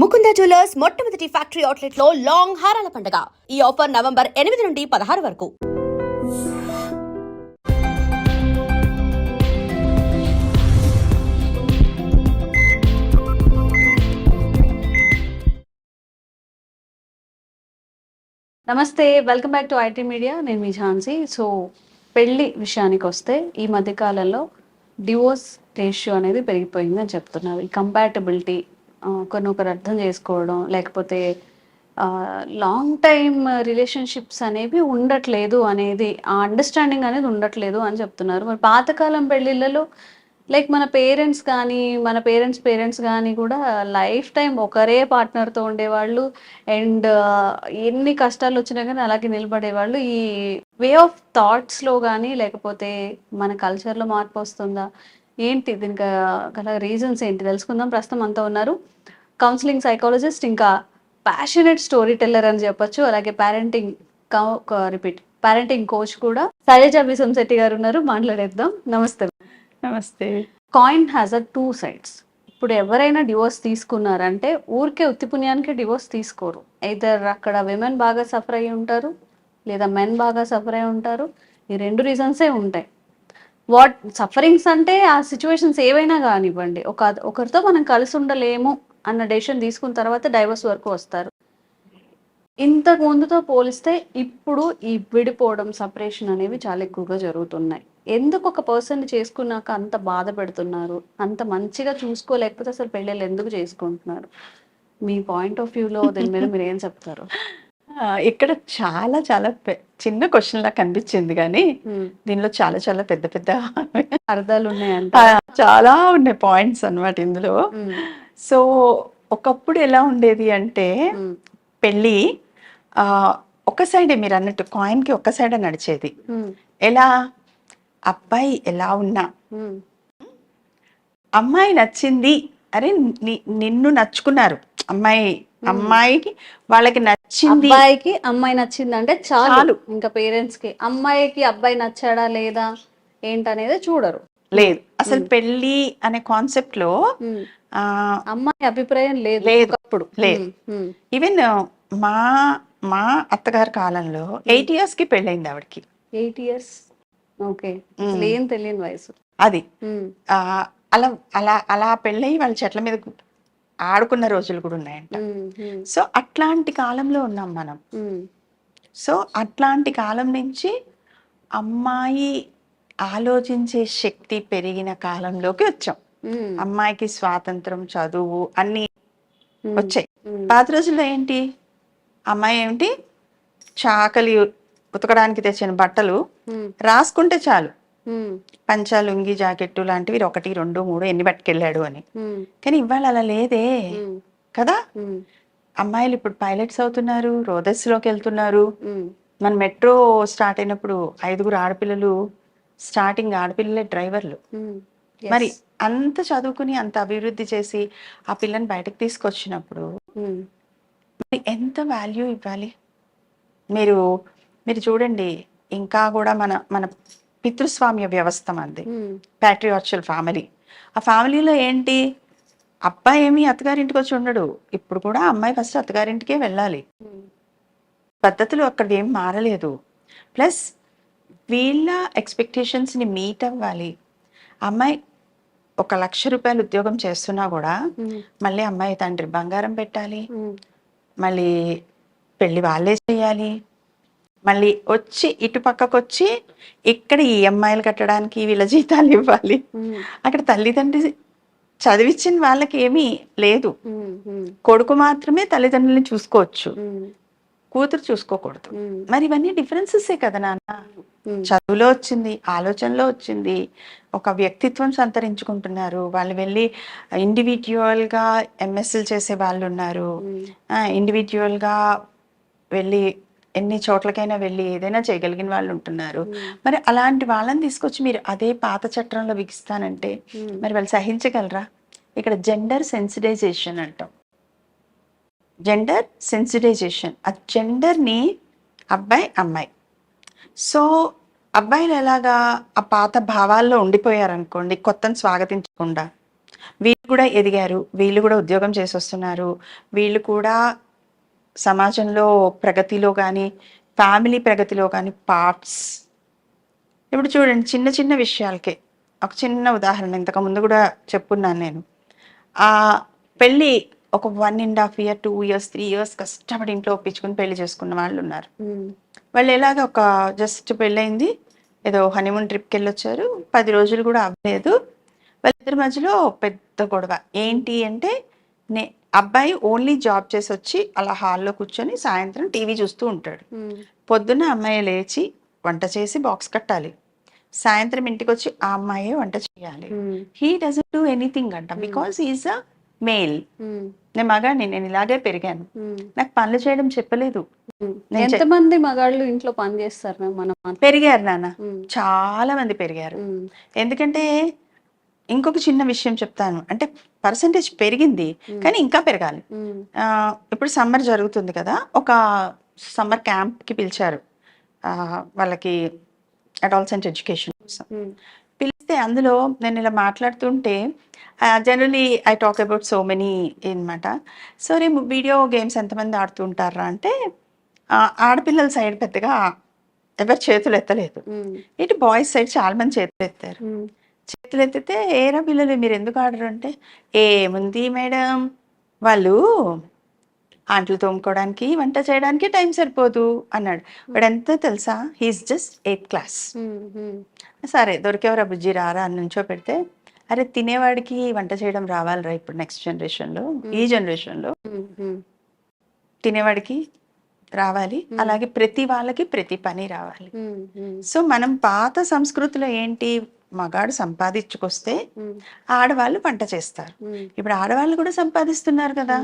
Mukunda jewellers మొట్టమొదటి factory అవుట్లెట్లో long హారాల పండుగ. ఈ ఆఫర్ నవంబర్ ఎనిమిది నుండి పదహారు వరకు. నమస్తే welcome back to IT media. నేను మీ ఝాన్సీ. సో పెళ్ళి విషయానికి వస్తే ఈ మధ్య కాలంలో డివోర్స్ రేషియో అనేది పెరిగిపోయిందని చెప్తున్నారు. ఈ కంపాటబిలిటీ ఒకరినొకరు అర్థం చేసుకోవడం లేకపోతే లాంగ్ టైమ్ రిలేషన్షిప్స్ అనేవి ఉండట్లేదు అనేది ఆ అండర్స్టాండింగ్ అనేది ఉండట్లేదు అని చెప్తున్నారు. మరి పాతకాలం పెళ్ళిళ్ళలో లైక్ మన పేరెంట్స్ కానీ మన పేరెంట్స్ పేరెంట్స్ కానీ కూడా లైఫ్ టైం ఒకరే పార్ట్నర్తో ఉండేవాళ్ళు అండ్ ఎన్ని కష్టాలు వచ్చినా కానీ అలాగే నిలబడేవాళ్ళు. ఈ వే ఆఫ్ థాట్స్లో కానీ లేకపోతే మన కల్చర్లో మార్పు వస్తుందా? ఏంటి దీనికి గల రీజన్స్ ఏంటి? తెలుసుకుందాం. ప్రస్తుతం అంతా ఉన్నారు. కౌన్సిలింగ్ సైకాలజిస్ట్ ఇంకా ప్యాషనెట్ స్టోరీ టెల్లర్ అని చెప్పొచ్చు. అలాగే పేరెంటింగ్ రిపీట్ పేరెంటింగ్ కోచ్ కూడా. శైలజ బిసంశెట్టి గారు ఉన్నారు. మాట్లాడేద్దాం. నమస్తే. నమస్తే. Coin has a two sides ఇప్పుడు ఎవరైనా డివోర్స్ తీసుకున్నారంటే ఊరికే ఉత్తిపుణ్యానికి డివోర్స్ తీసుకోరు. ఐదర్ అక్కడ విమెన్ బాగా సఫర్ అయి ఉంటారు లేదా మెన్ బాగా సఫర్ అయి ఉంటారు. ఈ రెండు రీజన్సే ఉంటాయి. వాట్ సఫరింగ్స్ అంటే ఆ సిచ్యువేషన్స్ ఏవైనా కానివ్వండి. ఒక ఒకరితో మనం కలిసి ఉండలేము. అన్న డెసిషన్ తీసుకున్న తర్వాత డైవర్స్ వరకు వస్తారు. ఇంతకు ముందుతో పోలిస్తే ఇప్పుడు ఈ విడిపోవడం సపరేషన్ అనేవి చాలా ఎక్కువగా జరుగుతున్నాయి. ఎందుకు ఒక పర్సన్ చేసుకున్నాక అంత బాధ పెడుతున్నారు? అంత మంచిగా చూసుకోలేకపోతే అసలు పెళ్ళిళ్ళు ఎందుకు చేసుకుంటున్నారు? మీ పాయింట్ ఆఫ్ వ్యూలో దీని మీద మీరు ఏం చెప్తారు? ఇక్కడ చాలా చాలా చిన్న క్వశ్చన్ లా కనిపించింది కానీ దీనిలో చాలా చాలా పెద్ద పెద్ద అర్థాలు ఉన్నాయంట. చాలా ఉన్నాయి పాయింట్స్ అన్నమాట ఇందులో. సో ఒకప్పుడు ఎలా ఉండేది అంటే పెళ్ళి ఆ, ఒక సైడే మీరు అన్నట్టు కాయిన్కి ఒక సైడే నడిచేది. ఎలా? అబ్బాయి ఎలా ఉన్నా. అమ్మాయి నచ్చింది. అరే నిన్ను నచ్చుకున్నారు. అమ్మాయి అమ్మాయికి వాళ్ళకి నచ్చింది. అబ్బాయికి అమ్మాయి నచ్చింది అంటే చాలు. చాలు. ఇంకా పేరెంట్స్కి. అమ్మాయికి అబ్బాయి నచ్చాడా లేదా ఏంటనేది చూడరు. లేదు. అసలు పెళ్ళి అనే కాన్సెప్ట్లో అమ్మాయి అభిప్రాయం లేదు లేదు. ఉమ్, ఈవెన్ మా మా అత్తగారి కాలంలో ఎయిట్ ఇయర్స్కి పెళ్ళైంది ఆవిడకి. Eight years? ఓకే. ఏం తెలియని వయసు. అది. అలా అలా అలా పెళ్ళయి వాళ్ళ చెట్ల మీద ఆడుకున్న రోజులు కూడా ఉన్నాయంట. సో అట్లాంటి కాలంలో ఉన్నాం మనం. సో అట్లాంటి కాలం నుంచి అమ్మాయి ఆలోచించే శక్తి పెరిగిన కాలంలోకి వచ్చాం. అమ్మాయికి స్వాతంత్రం చదువు అన్ని వచ్చాయి. పాత రోజుల్లో ఏంటి? అమ్మాయి ఏమిటి? చాకలి ఉతకడానికి తెచ్చిన బట్టలు రాసుకుంటే చాలు. ఉమ్, పంచ లుంగి జాకెట్టు లాంటివి ఒకటి రెండు మూడు ఎన్ని పట్టుకెళ్ళాడు అని. కానీ ఇవాళ అలా లేదే. కదా? అమ్మాయిలు ఇప్పుడు పైలట్స్ అవుతున్నారు రోదస్లోకి వెళ్తున్నారు. మన మెట్రో స్టార్ట్ అయినప్పుడు ఐదుగురు ఆడపిల్లలు స్టార్టింగ్ ఆడపిల్లలే డ్రైవర్లు. మరి. అంత చదువుకుని అంత అభివృద్ధి చేసి ఆ పిల్లని బయటకు తీసుకొచ్చినప్పుడు మరి ఎంత వాల్యూ ఇవ్వాలి? మీరు మీరు చూడండి ఇంకా కూడా మన మన పితృస్వామ్య వ్యవస్థ ఉమ్, ప్యాట్రియార్చల్ ఫ్యామిలీ ఆ ఫ్యామిలీలో ఏంటి? అబ్బాయి ఏమి అత్తగారింటికి వచ్చి ఉండడు. ఇప్పుడు కూడా అమ్మాయి ఫస్ట్ అత్తగారింటికే వెళ్ళాలి. పద్ధతులు అక్కడ ఏం మారలేదు. ప్లస్ వీళ్ళ ఎక్స్పెక్టేషన్స్ని మీట్ అవ్వాలి. అమ్మాయి ఒక లక్ష రూపాయలు ఉద్యోగం చేస్తున్నా కూడా మళ్ళీ అమ్మాయి తండ్రి బంగారం పెట్టాలి. మళ్ళీ పెళ్ళి వాళ్ళే చేయాలి. మళ్ళీ వచ్చి ఇటు పక్కకు వచ్చి ఇక్కడ ఈ అమ్మాయిలు కట్టడానికి వీళ్ళ జీతాలు ఇవ్వాలి. అక్కడ తల్లిదండ్రి చదివించిన వాళ్ళకి ఏమీ లేదు కొడుకు మాత్రమే తల్లిదండ్రులని చూసుకోవచ్చు. కూతురు చూసుకోకూడదు. మరి ఇవన్నీ డిఫరెన్సెసే కదా నాన్న? చదువులో వచ్చింది ఆలోచనలో వచ్చింది ఒక వ్యక్తిత్వం సంతరించుకుంటున్నారు వాళ్ళు వెళ్ళి ఇండివిజువల్గా ఎంఎస్ఎల్ చేసే వాళ్ళు ఉన్నారు. ఇండివిజువల్గా వెళ్ళి ఎన్ని చోట్లకైనా వెళ్ళి ఏదైనా చేయగలిగిన వాళ్ళు ఉంటున్నారు. మరి అలాంటి వాళ్ళని తీసుకొచ్చి మీరు అదే పాత చట్టంలో బిగిస్తానంటే మరి వాళ్ళు సహించగలరా? ఇక్కడ జెండర్ సెన్సిటైజేషన్ అంటాం. జెండర్ సెన్సిటైజేషన్ ఆ జెండర్ని అబ్బాయి అమ్మాయి. సో అబ్బాయిలు ఎలాగా ఆ పాత భావాల్లో ఉండిపోయారనుకోండి కొత్తను స్వాగతించకుండా. వీళ్ళు కూడా ఎదిగారు వీళ్ళు కూడా ఉద్యోగం చేసి వస్తున్నారు వీళ్ళు కూడా సమాజంలో ప్రగతిలో కానీ ఫ్యామిలీ ప్రగతిలో కానీ పార్ట్స్. ఇప్పుడు చూడండి చిన్న చిన్న విషయాలకే. ఒక చిన్న ఉదాహరణ ఇంతకు ముందు కూడా చెప్పున్నాను నేను. ఆ పెళ్ళి ఒక one and half year two years three years కష్టపడి ఇంట్లో ఒప్పించుకుని పెళ్ళి చేసుకున్న వాళ్ళు ఉన్నారు. వాళ్ళు ఎలాగ ఒక జస్ట్ పెళ్ళయింది. ఏదో హనీమూన్ ట్రిప్కి వెళ్ళొచ్చారు. పది రోజులు కూడా అవ్వలేదు. వాళ్ళిద్దరి మధ్యలో పెద్ద గొడవ. ఏంటి అంటే నే అబ్బాయి ఓన్లీ జాబ్ చేసి వచ్చి అలా హాల్లో కూర్చొని సాయంత్రం టీవీ చూస్తూ ఉంటాడు. పొద్దున్న అమ్మాయి లేచి వంట చేసి బాక్స్ కట్టాలి. సాయంత్రం ఇంటికి వచ్చి ఆ అమ్మాయే వంట చేయాలి. హీ డజన్ డూ ఎనీథింగ్ అంట. Because is a male. నేను మగాడిని నేను ఇలాగే పెరిగాను. నాకు పనులు చేయడం చెప్పలేదు. ఎంతమంది మగాళ్ళు ఇంట్లో పని చేస్తారు మనం? పెరిగారు నాన్న. చాలా మంది పెరిగారు. ఎందుకంటే ఇంకొక చిన్న విషయం చెప్తాను. అంటే పర్సంటేజ్ పెరిగింది కానీ ఇంకా పెరగాలి. ఇప్పుడు సమ్మర్ జరుగుతుంది కదా ఒక సమ్మర్ క్యాంప్కి పిలిచారు. ఆ, వాళ్ళకి అడాల్సెంట్ ఎడ్యుకేషన్ కోసం. పిలిస్తే అందులో నేను ఇలా మాట్లాడుతుంటే generally I talk about so many అనమాట సో రేపు వీడియో గేమ్స్ ఎంతమంది ఆడుతుంటారా అంటే ఆడపిల్లల సైడ్ పెద్దగా ఎవరు చేతులు ఎత్తలేదు. ఇటు బాయ్స్ సైడ్ చాలా మంది చేతులు ఎత్తారు. చేతులు ఎత్తితే ఏరా పిల్లలు మీరు ఎందుకు ఆడరు? అంటే ఏముంది మేడం వాళ్ళు ఆంట్లు తోముకోవడానికి వంట చేయడానికి టైం సరిపోదు అన్నాడు. వాడు ఎంత తెలుసా? హీస్ జస్ట్ ఎయిత్ క్లాస్ సరే దొరికేవరా బుజ్జి రారా అని నుంచో పెడితే అరే తినేవాడికి వంట చేయడం రావాలిరా ఇప్పుడు నెక్స్ట్ జనరేషన్లో ఈ జనరేషన్లో ఉమ్, ఉమ్, తినేవాడికి రావాలి. అలాగే ప్రతి వాళ్ళకి ప్రతి పని రావాలి. సో మనం పాత సంస్కృతిలో ఏంటి? మగాడు సంపాదించుకొస్తే ఆడవాళ్ళు వంట చేస్తారు. ఇప్పుడు ఆడవాళ్ళు కూడా సంపాదిస్తున్నారు కదా.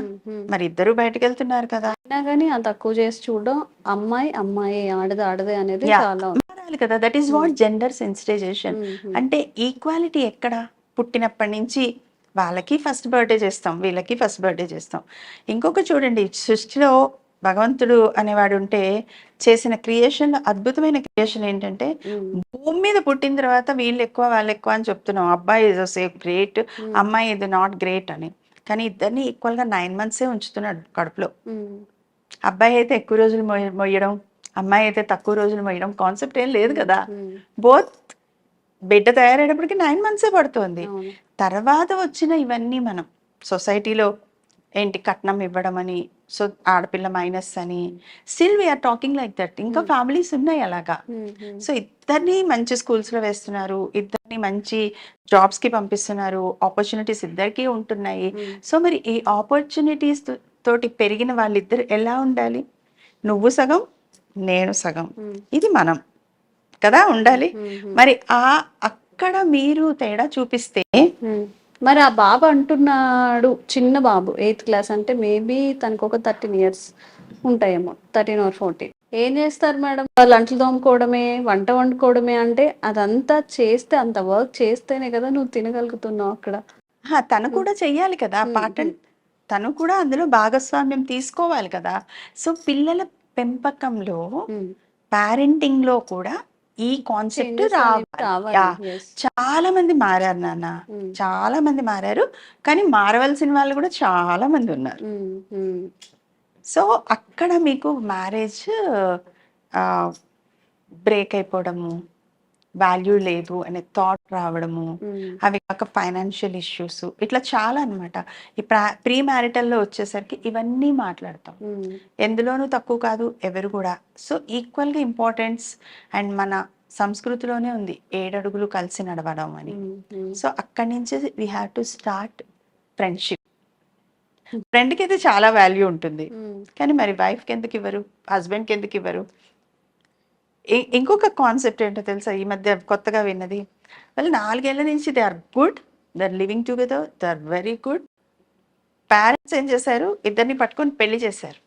మరి ఇద్దరు బయటకు వెళ్తున్నారు కదా. అయినా కానీ ఆ తక్కువ చేసి చూడడం అమ్మాయి అమ్మాయి ఆడది ఆడదే అనేది. చాలా. మారాలి కదా. That is what gender sensitization అంటే ఈక్వాలిటీ ఎక్కడ? పుట్టినప్పటి నుంచి వాళ్ళకి ఫస్ట్ బర్త్డే చేస్తాం వీళ్ళకి ఫస్ట్ బర్త్డే చేస్తాం. ఇంకొక చూడండి సృష్టిలో భగవంతుడు అనేవాడు ఉంటే చేసిన క్రియేషన్ అద్భుతమైన క్రియేషన్ ఏంటంటే భూమి మీద పుట్టిన తర్వాత వీళ్ళు ఎక్కువ వాళ్ళు ఎక్కువ అని చెప్తున్నాం. అబ్బాయి ఇస్ సేఫ్ గ్రేట్ అమ్మాయి ఇది నాట్ గ్రేట్ అని. కానీ ఇద్దరిని ఈక్వల్గా నైన్ మంత్సే ఉంచుతున్నాడు కడుపులో. అబ్బాయి అయితే ఎక్కువ రోజులు మొయ్య- మొయ్యడం అమ్మాయి అయితే తక్కువ రోజులు మొయ్యడం కాన్సెప్ట్ ఏం లేదు కదా. బోత్ బిడ్డ తయారయ్యేటప్పటికి నైన్ మంత్సే పడుతుంది. తర్వాత వచ్చిన ఇవన్నీ మనం సొసైటీలో ఏంటి కట్నం ఇవ్వడం అని సో ఆడపిల్ల మైనస్ అని. Still we are talking like that ఇంకా ఫ్యామిలీస్ ఉన్నాయి అలాగా. ఉమ్, ఉమ్, సో ఇద్దరిని మంచి స్కూల్స్లో వేస్తున్నారు ఇద్దరిని మంచి జాబ్స్కి పంపిస్తున్నారు ఆపర్చునిటీస్ ఇద్దరికీ ఉంటున్నాయి. Hmm. సో మరి ఈ ఆపర్చునిటీస్ తోటి పెరిగిన వాళ్ళిద్దరు ఎలా ఉండాలి? నువ్వు సగం నేను సగం. Hmm. ఇది మనం కదా ఉండాలి. మరి ఆ అక్కడ మీరు తేడా చూపిస్తే. మరి ఆ బాబు అంటున్నాడు చిన్న బాబు ఎయిత్ క్లాస్ అంటే మేబీ తనకు ఒక థర్టీన్ ఇయర్స్ ఉంటాయేమో థర్టీన్ ఆర్ ఫోర్టీన్ ఏం చేస్తారు మేడం? వాళ్ళు అంట్లు తోముకోవడమే వంట వండుకోవడమే అంటే అదంతా చేస్తే అంత వర్క్ చేస్తేనే కదా నువ్వు తినగలుగుతున్నావు అక్కడ. తను కూడా చెయ్యాలి కదా అండ్ తను కూడా అందులో భాగస్వామ్యం తీసుకోవాలి కదా. సో పిల్లల పెంపకంలో ఉమ్. parenting లో కూడా ఈ కాన్సెప్ట్ రావాలి. చాలా మంది మారారు నాన్న. ఉమ్. చాలా మంది మారారు. కానీ మారవలసిన వాళ్ళు కూడా చాలా మంది ఉన్నారు. ఉమ్, ఉమ్, సో అక్కడ మీకు మ్యారేజ్ బ్రేక్ అయిపోవడము వాల్యూ లేదు అనే థాట్ రావడము అవి కాక ఫైనాన్షియల్ ఇష్యూస్ ఇట్లా చాలా అన్నమాట. ఈ ప్రీ మ్యారిటల్లో వచ్చేసరికి ఇవన్నీ మాట్లాడతాం. ఎందులోనూ తక్కువ కాదు ఎవరు కూడా. సో ఈక్వల్గా ఇంపార్టెన్స్ అండ్ మన సంస్కృతిలోనే ఉంది. ఏడడుగులు కలిసి నడవడం అని. సో అక్కడి నుంచి we have to start friendship ఫ్రెండ్కి అయితే చాలా వాల్యూ ఉంటుంది. కానీ మరి వైఫ్కి ఎందుకు ఇవ్వరు? హస్బెండ్కి ఎందుకు ఇవ్వరు? ఇంకొక కాన్సెప్ట్ ఏంటో తెలుసా? ఈ మధ్య కొత్తగా విన్నది. వాళ్ళు నాలుగేళ్ళ నుంచి they are good they are living together they are very good parents ఏం చేశారు? ఇద్దరిని పట్టుకొని పెళ్ళి చేశారు.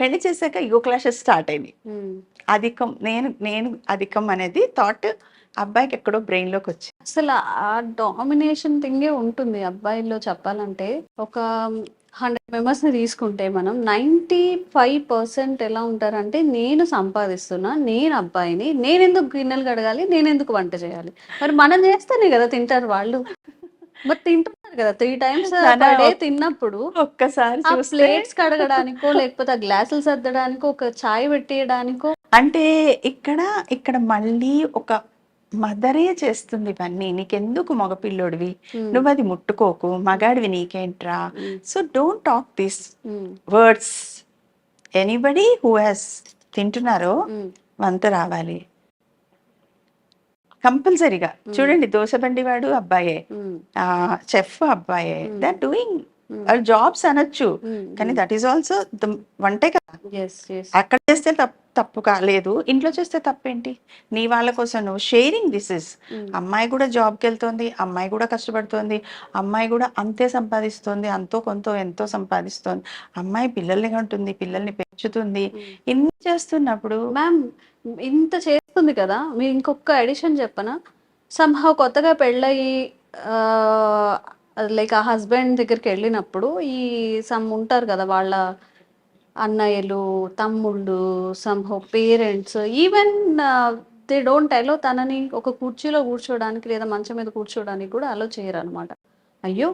పెళ్ళి చేశాక ఇగో క్లాషెస్ స్టార్ట్ అయినాయి. ఉమ్. అధికం నేను నేను అధికం అనేది థాట్ అబ్బాయికి ఎక్కడో బ్రెయిన్లోకి వచ్చింది అసలు ఆ డామినేషన్ థింగే ఉంటుంది అబ్బాయిల్లో చెప్పాలంటే. ఒక హండ్రెడ్ మెంబర్స్ని తీసుకుంటే మనం నైంటీ ఫైవ్ పర్సెంట్ ఎలా ఉంటారంటే నేను సంపాదిస్తున్నా నేను అబ్బాయిని నేను ఎందుకు గిన్నెలు కడగాలి నేను ఎందుకు వంట చేయాలి? మరి మనం చేస్తేనే కదా తింటారు వాళ్ళు. మరి తింటున్నారు కదా త్రీ టైమ్స్ డే తిన్నప్పుడు ఒక్కసారి ప్లేట్స్ కడగడానికో లేకపోతే ఆ గ్లాసులు సర్దడానికో ఒక చాయ్ పెట్టేయడానికో అంటే ఇక్కడ ఇక్కడ మళ్ళీ ఒక మదరే చేస్తుంది ఇవన్నీ. నీకెందుకు మగపిల్లోడివి? నువ్వు అది ముట్టుకోకు. మగాడివి నీకేంట్రా? So don't talk this words. Anybody who has తింటున్నారో వంత రావాలి. కంపల్సరీగా. చూడండి దోశ బండి వాడు అబ్బాయే చెఫ్ అబ్బాయే. దట్ డూయింగ్ జాబ్స్ అనొచ్చు. ఉమ్, కానీ దట్ ఈస్ ఆల్సో వంటే కదా. అక్కడ చేస్తే తప్పు తప్పు కాలేదు ఇంట్లో చేస్తే తప్పేంటి? నీ వాళ్ళ కోసం నువ్వు షేరింగ్ దిస్ ఇస్ అమ్మాయి కూడా జాబ్కి వెళ్తుంది అమ్మాయి కూడా కష్టపడుతోంది అమ్మాయి కూడా అంతే సంపాదిస్తుంది అంతో కొంత ఎంతో సంపాదిస్తుంది. అమ్మాయి పిల్లల్ని కంటుంది పిల్లల్ని పెంచుతుంది. ఇన్ని చేస్తున్నప్పుడు మ్యామ్ ఇంత చేస్తుంది కదా. మీరు ఇంకొక ఎడిషన్ చెప్పనా? సంహవ్ కొత్తగా పెళ్ళయి లైక్ ఆ హస్బెండ్ దగ్గరికి వెళ్ళినప్పుడు ఈ సమ్ ఉంటారు కదా వాళ్ళ అన్నయ్యలు తమ్ముళ్ళు somehow parents even they don't allow తనని ఒక కుర్చీలో కూర్చోడానికి లేదా మంచం మీద కూర్చోడానికి కూడా అలో చేయరు అనమాట అయ్యో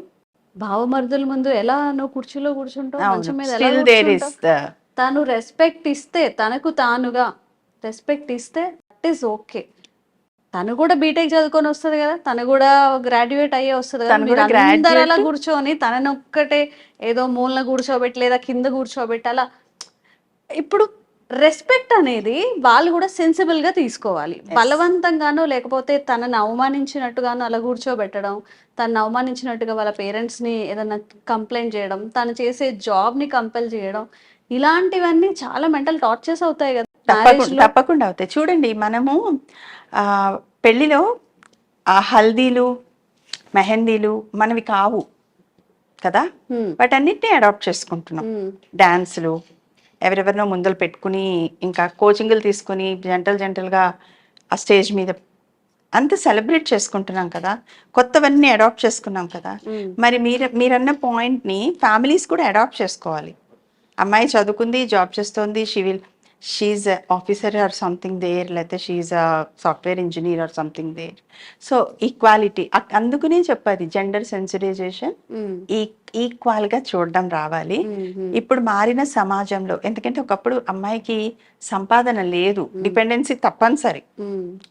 భావమరుదుల ముందు ఎలా నువ్వు కుర్చీలో కూర్చుంటావు మంచం మీద ఎలా కూర్చుంటావు? తను రెస్పెక్ట్ ఇస్తే తనకు తానుగా రెస్పెక్ట్ ఇస్తే దట్ ఈస్ ఓకే తను కూడా బీటెక్ చదువుకొని వస్తుంది కదా తను కూడా గ్రాడ్యుయేట్ అయ్యే వస్తుంది కదా. అందరు అలా. కూర్చొని తనని ఒక్కటే ఏదో మూలన కూర్చోబెట్టి లేదా కింద కూర్చోబెట్టి అలా ఇప్పుడు రెస్పెక్ట్ అనేది వాళ్ళు కూడా సెన్సిబుల్గా తీసుకోవాలి. బలవంతంగానో లేకపోతే తనని అవమానించినట్టుగానో అలా కూర్చోబెట్టడం తనని అవమానించినట్టుగా వాళ్ళ పేరెంట్స్ని ఏదైనా కంప్లైంట్ చేయడం తను చేసే జాబ్ని కంపెల్ చేయడం ఇలాంటివన్నీ చాలా మెంటల్ టార్చర్స్ అవుతాయి కదా. తప్పకుండా తప్పకుండా అవుతాయి. చూడండి మనము పెళ్ళిలో ఆ హల్దీలు మెహందీలు మనవి కావు కదా? వాటన్నిటిని అడాప్ట్ చేసుకుంటున్నాం. డాన్సులు ఎవరెవరినో ముందలు పెట్టుకుని ఇంకా కోచింగ్లు తీసుకుని జంటలు జంటలుగా ఆ స్టేజ్ మీద అంత సెలబ్రేట్ చేసుకుంటున్నాం కదా? కొత్తవన్నీ అడాప్ట్ చేసుకున్నాం కదా? మరి మీరు మీరన్న పాయింట్ని ఫ్యామిలీస్ కూడా అడాప్ట్ చేసుకోవాలి. అమ్మాయి చదువుకుంది జాబ్ చేస్తోంది she will she officer or something there లేకపోతే she software engineer or something there so equality అందుకనే చెప్పాలి జెండర్ సెన్సిటైజేషన్ ఈ ఈక్వల్గా చూడడం రావాలి. ఇప్పుడు మారిన సమాజంలో ఎందుకంటే ఒకప్పుడు అమ్మాయికి సంపాదన లేదు. డిపెండెన్సీ తప్పనిసరి.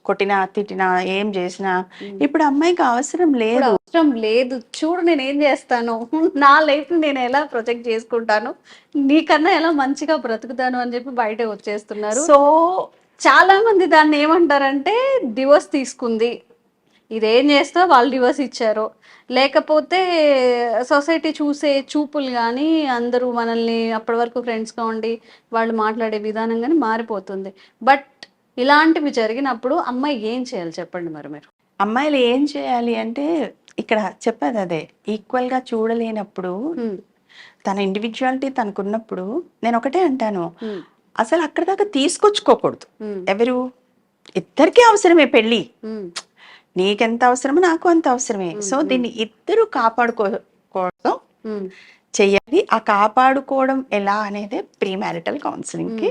కొట్టినా తిట్టినా ఏం చేసినా ఇప్పుడు అమ్మాయికి అవసరం లేదు. అవసరం లేదు. చూడు నేను ఏం చేస్తాను? నా లైఫ్ నేను ఎలా ప్రొజెక్ట్ చేసుకుంటాను? నీకన్నా ఎలా మంచిగా బ్రతుకుతాను అని చెప్పి బయట వచ్చేస్తున్నారు. సో చాలా మంది దాన్ని ఏమంటారంటే డివోర్స్ తీసుకుంది. ఇదేం చేస్తా వాళ్ళు డివోర్స్ ఇచ్చారు లేకపోతే సొసైటీ చూసే చూపులు కానీ అందరూ మనల్ని అప్పటి వరకు ఫ్రెండ్స్గా ఉండి వాళ్ళు మాట్లాడే విధానం కానీ మారిపోతుంది బట్ ఇలాంటివి జరిగినప్పుడు అమ్మాయి ఏం చేయాలి చెప్పండి మరి మీరు అమ్మాయిలు ఏం చేయాలి అంటే ఇక్కడ చెప్పేది అదే ఈక్వల్గా చూడలేనప్పుడు. తన ఇండివిజువాలిటీ తనకున్నప్పుడు నేను ఒకటే అంటాను. అసలు అక్కడ దాకా తీసుకొచ్చుకోకూడదు. ఎవరు ఇద్దరికీ అవసరమే పెళ్ళి. నీకెంత అవసరమో నాకు అంత అవసరమే సో దీన్ని ఇద్దరు కాపాడుకోవడం. చెయ్యాలి ఆ కాపాడుకోవడం ఎలా అనేది ప్రీ మ్యారిటల్ కౌన్సిలింగ్కి.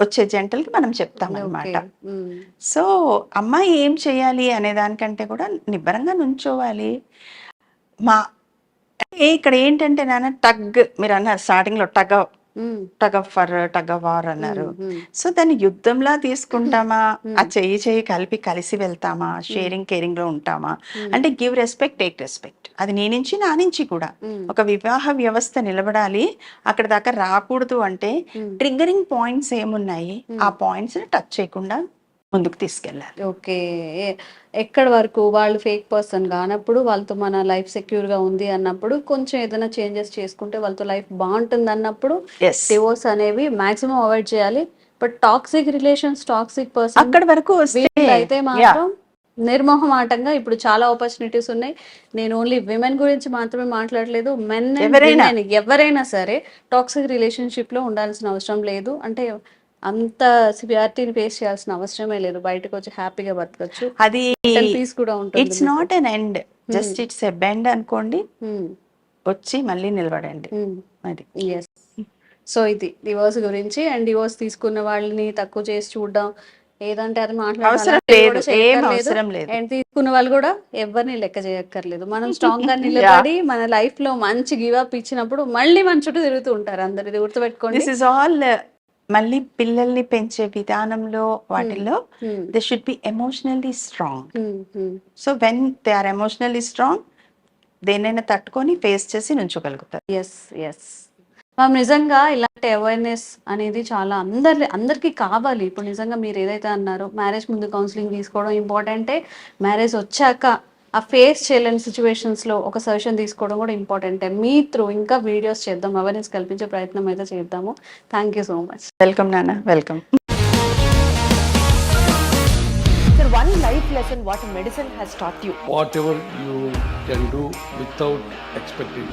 వచ్చే జంటలకి మనం చెప్తాం అనమాట. సో అమ్మాయి ఏం చేయాలి అనే దానికంటే కూడా నిబ్బరంగా నుంచోవాలి మా ఇక్కడ ఏంటంటే నాన్న టగ్ మీరు అన్నారు స్టార్టింగ్లో tug. Tug of for tug of war అన్నారు. సో దాన్ని యుద్ధంలా తీసుకుంటామా? ఆ చెయ్యి చెయ్యి కలిపి కలిసి వెళ్తామా? షేరింగ్ కేరింగ్లో ఉంటామా అంటే గివ్ రెస్పెక్ట్ టేక్ రెస్పెక్ట్. అది నీ నుంచి నా నుంచి కూడా. ఒక వివాహ వ్యవస్థ నిలబడాలి. అక్కడ దాకా రాకూడదు అంటే ట్రిగ్గరింగ్ పాయింట్స్ ఏమున్నాయి? ఆ పాయింట్స్ టచ్ చేయకుండా ముందుకు తీసుకెళ్ళాలి. ఓకే. ఎక్కడి వరకు వాళ్ళు ఫేక్ పర్సన్ కానప్పుడు వాళ్ళతో మన లైఫ్ సెక్యూర్గా ఉంది అన్నప్పుడు కొంచెం ఏదైనా చేంజెస్ చేసుకుంటే వాళ్ళతో లైఫ్ బాగుంటుంది అన్నప్పుడు డివోర్స్ అనేవి మాక్సిమం అవాయిడ్ చేయాలి. But toxic relations toxic person అక్కడ వరకు అయితే. మాత్రం నిర్మోహమాటంగా ఇప్పుడు చాలా ఆపర్చునిటీస్ ఉన్నాయి. నేను ఓన్లీ విమెన్ గురించి మాత్రమే మాట్లాడలేదు. మెన్. ఎవరైనా. సరే టాక్సిక్ రిలేషన్షిప్లో ఉండాల్సిన అవసరం లేదు. అంటే అంత సివియారిటీని ఫేస్ చేయాల్సిన అవసరమే లేదు. బయటకు వచ్చి హ్యాపీగా బతకచ్చు. అది పీస్ కూడా ఉంటుంది it's not an end just it's a bend అనుకోండి వచ్చి మళ్ళీ నిలబడండి. అది. ఎస్ సో ఇది డివోర్స్ గురించి అండ్ డివోర్స్ తీసుకున్న వాళ్ళని తక్కువ చేసి చూడడం ఏదంటే అది మాట్లాడాలి. అండ్ తీసుకున్న వాళ్ళు కూడా ఎవరిని లెక్క చేయక్కర్లేదు. మనం స్ట్రాంగ్గా నిలబడి మన లైఫ్లో మంచి గివ్ అప్ ఇచ్చినప్పుడు మళ్ళీ మన చుట్టూ తిరుగుతూ ఉంటారు అందరు ఇది గుర్తుపెట్టుకోండి దిస్ ఇస్ ఆల్ మళ్ళీ పిల్లల్ని పెంచే విధానంలో వాటిల్లో Hmm. They should be emotionally strong. So when they are emotionally strong దేనైనా తట్టుకొని ఫేస్ చేసి నుంచోగలుగుతారు. ఎస్ ఎస్ మ్యామ్ నిజంగా ఇలాంటి అవేర్నెస్ అనేది చాలా అందరి అందరికీ కావాలి. ఇప్పుడు నిజంగా మీరు ఏదైతే అన్నారో మ్యారేజ్ ముందు కౌన్సిలింగ్ తీసుకోవడం ఇంపార్టెంటే మ్యారేజ్ వచ్చాక ఆ ఫేస్ చేయలేని సిచ్యువేషన్స్లో ఒక సజెషన్ తీసుకోవడం కూడా ఇంపార్టెంట్ మీ త్రూ ఇంకా వీడియోస్ చేద్దాం అవేర్నెస్ కల్పించే ప్రయత్నం అయితే చేద్దాము. Thank you so much welcome నాన్న welcome one life lesson what medicine has taught you whatever you can do without expecting